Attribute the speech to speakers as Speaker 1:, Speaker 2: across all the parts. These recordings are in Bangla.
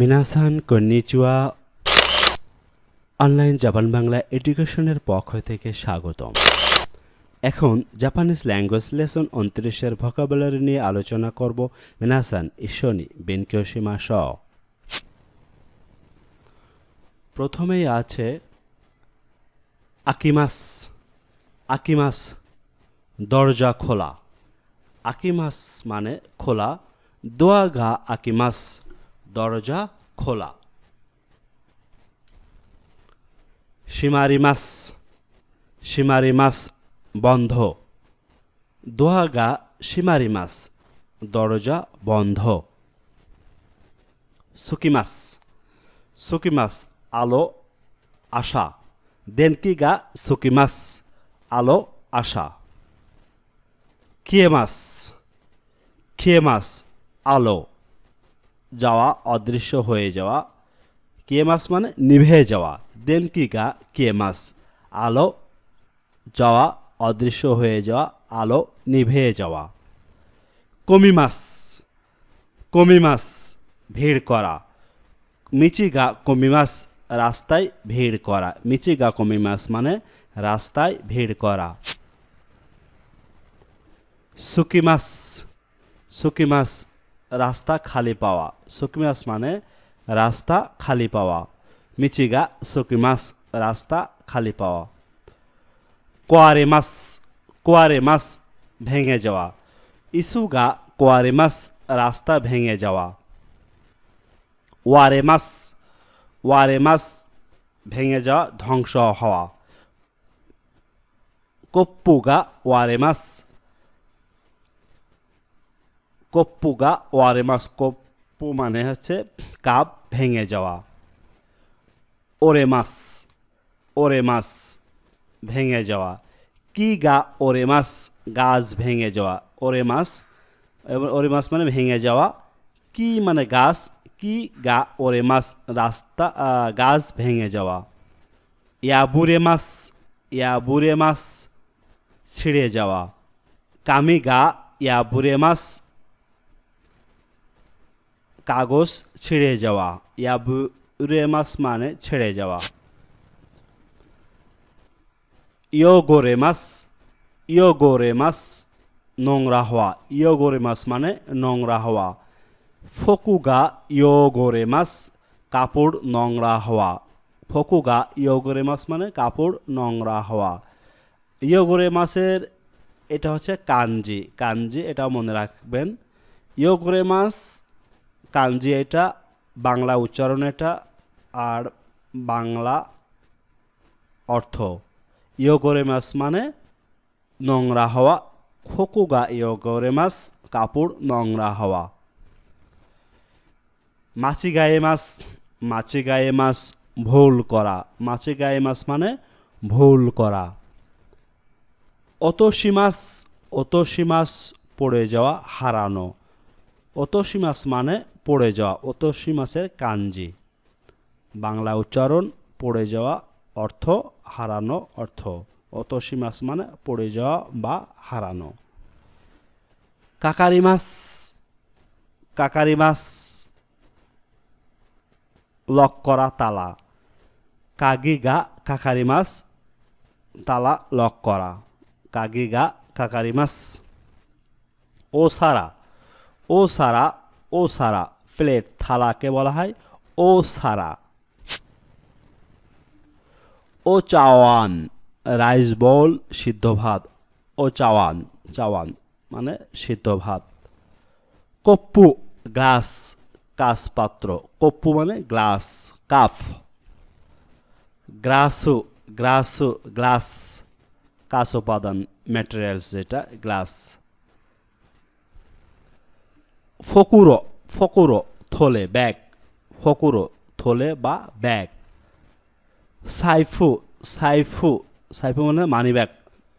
Speaker 1: মিনাসান কন্নিচুয়া অনলাইন জাপান বাংলা এডুকেশনের পক্ষ থেকে স্বাগতম। এখন জাপানিজ ল্যাঙ্গুয়েজ লেসন উনত্রিশের ভোকাবুলারি নিয়ে আলোচনা করব মিনাসান ঈশ্বনী বেনকিয়োশিমা স প্রথমেই আছে আকিমাস আকিমাস দরজা খোলা। আকিমাস মানে খোলা। দোয়াগা আকিমাস। দরজা খোলা। সীমারিমাস সীমারিমাস বন্ধ। দোহাগা দোয়াগা সীমারিমাস দরজা বন্ধ। সুকিমাস সুকিমাস আলো, আশা। দেনকিগা সুকিমাস আলো, আশা। কিয়েমাস কিয়েমাস আলো। যাওয়া, অদৃশ্য হয়ে যাওয়া। কিয়েমাস মানে নিভে যাওয়া। দেনকিগা কিয়েমাস আলো যাওয়া, অদৃশ্য হয়ে যাওয়া, আলো নিভে যাওয়া। কমিমাস। কমিমাস, ভিড় করা। মিচিগা কমিমাস, রাস্তায় ভিড় করা। মিচিগা কমিমাস মানে রাস্তায় ভিড় করা। সুকিমাস। সুকিমাস রাস্তা খালি পাওয়া। সুকিমাস মানে রাস্তা খালি পাওয়া। মিচিগা সুকিমাস রাস্তা খালি পাওয়া। কোয়ারেমাস কোয়ারেমাস ভেঙে যাওয়া। ইসুগা কোয়ারেমাস রাস্তা ভেঙে যাওয়া। ওয়ারে মাস ওয়ারেমাস ওয়ারেমাস ভেঙে যাওয়া, ধ্বংস হওয়া। কপ্পুগা ওয়ারেমাস কপ্পুগা ওয়ারেমাস কপ্পু মানে হচ্ছে কাপ ভেঙে যাওয়া। ওরেমাস ওরেমাস ভেঙে যাওয়া। কি গা, ওরে ওরেমাস গাছ ভেঙে যাওয়া। ওরে ওরেমাস এবং ওরেমাস মানে ভেঙে যাওয়া। কি মানে গাছ, কি গা, ওরে ওরেমাস রাস্তা গাছ ভেঙে যাওয়া। ইয়াবুরে মাস ইয়াবুরে মাস ছিঁড়ে যাওয়া। কামি গা, ইয়াবুরে মাস কাগজ ছিঁড়ে যাওয়া। ইয়াবুরে মাস মানে ছেড়ে যাওয়া। ইয়োগোরেমাস ইয়োগোরেমাস নোংরা হওয়া। ইয়োগোরেমাস মানে নোংরা হওয়া। ফকুগা ইয়োগোরেমাস কাপড় নোংরা হওয়া। ফকুগা ইয়োগোরেমাস মানে কাপড় নোংরা হওয়া। ইয়োগোরেমাসের এটা হচ্ছে কাঞ্জি। কাঞ্জি এটা মনে রাখবেন। ইয়োগোরেমাস কাঞ্জি এটা, বাংলা উচ্চারণ এটা, আর বাংলা অর্থ। ইয়োগোরেমাস মানে নোংরা হওয়া, খোকুগা ইয়োগোরেমাস, কাপড় নোংরা হওয়া। মাছি গায়ে মাছ মাছি গায়ে মাছ ভুল করা। মাছি গায়ে মাছ মানে ভুল করা। অতসী মাছ অতসী মাছ পড়ে যাওয়া হারানো। অতসী মাছ মানে পড়ে যাওয়া অতসী মাছের কাঞ্জি। বাংলা উচ্চারণ, পড়ে যাওয়া অর্থ, হারানো অর্থ। অতসী মাছ মানে পড়ে যাওয়া বা হারানো। কাকারি মাছ কাকারি মাছ লক করা তালা। কাগিগা কাকারি মাছ তালা লক করা। কাগিগা কাকারি মাছ ও সারা। ও সারা ও সারা। প্লেট থালাকে বলা হয়, ও সারা। ও চাওয়ান, রাইস বল, সিদ্ধ ভাত। ও চাওয়ান চাওয়ান মানে সিদ্ধ ভাত। কপ্পু, গ্লাস কাস পাত্র কপ্পু মানে গ্লাস, কাফ। গ্রাসু গ্রাসু, গ্লাস কাস উপাদান ম্যাটেরিয়ালস যেটা, গ্লাস। ফকুরো ফকুরো থলে, ব্যাগ, ফকুরো, থলে বা ব্যাগ। সাইফু সাইফু সাইফু মানে মানি ব্যাগ।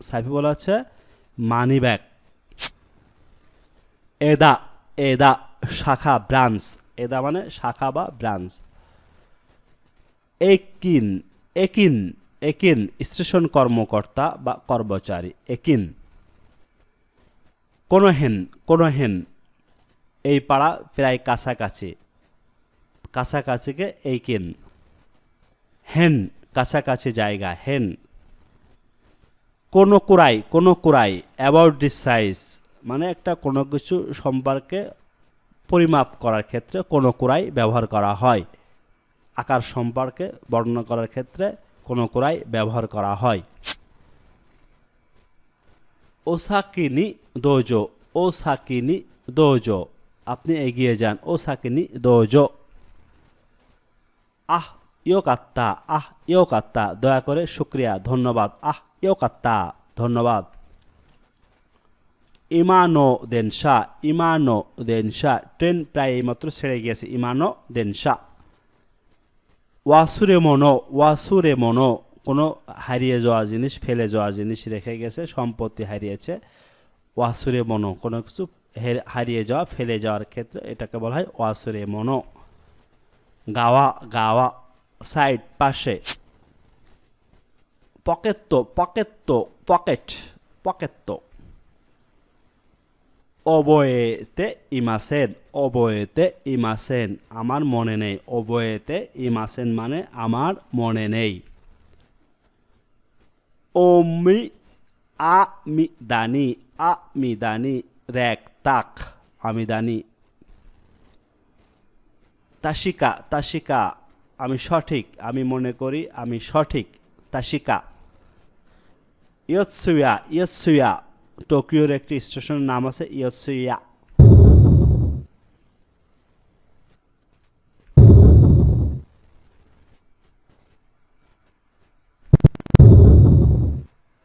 Speaker 1: সাইফু বলা হচ্ছে মানি ব্যাগ। এদা এদা, শাখা, ব্রাঞ্চ। এদা মানে শাখা বা ব্রাঞ্চ। একিন একিন একিন, স্টেশন কর্মকর্তা বা কর্মচারী। একিন। কোনো হেন কোনো হেন এই পাড়া প্রায় কাছাকাছি। কাছাকাছিকে এইকেন হেন, কাছাকাছি জায়গা, হেন। কোনো কুরাই কোনো কুরাই অ্যাবাউট দিস সাইজ মানে একটা কোনো কিছু সম্পর্কে পরিমাপ করার ক্ষেত্রে কোনো কুরাই ব্যবহার করা হয়। আকার সম্পর্কে বর্ণনা করার ক্ষেত্রে কোনো কুরাই ব্যবহার করা হয়। ওসাকিনি দোজো ওসাকিনি দোজো। আপনি এগিয়ে যান। ওসাকিনি দোজো। আহ ইয়োকাত্তা আহ ইয়োকাত্তা দয়া করে শুক্রিয়া, ধন্যবাদ। আহ ইয়োকাত্তা ধন্যবাদ। ইমানো দেনশা ইমানো দেনশা। ট্রেন প্রায় এইমাত্র ছেড়ে গিয়েছে। ইমানো দেনশা। ওয়াসুরে মনো ওয়াসুরে মনো। কোনো হারিয়ে যাওয়া জিনিস, ফেলে যাওয়া জিনিস রেখে গেছে, সম্পত্তি হারিয়েছে। ওয়াসুরে মনো, কোনো কিছু হারিয়ে যাওয়া, ফেলে যাওয়ার ক্ষেত্রে এটাকে বলা হয় ওয়াসুরে মনো। গাওয়া গাওয়া, সাইড, পাশে। পকেত্তো পকেত্তো পকেট পকেত্তো অবয়েতে ইমাসেন অবয়েতে ইমাসেন, আমার মনে নেই। অবয়েতে ইমাসেন মানে আমার মনে নেই। ওমি আ মি দানি আ মি দানি র্যাক তাক, আমি দানি। তাসিকা তাসিকা, আমি সঠিক, আমি মনে করি আমি সঠিক, তাসিকা। ইয়ৎসুয়া ইয়ৎসুয়া, টোকিওর একটি স্টেশনের নাম আছে, ইয়ৎসুয়া।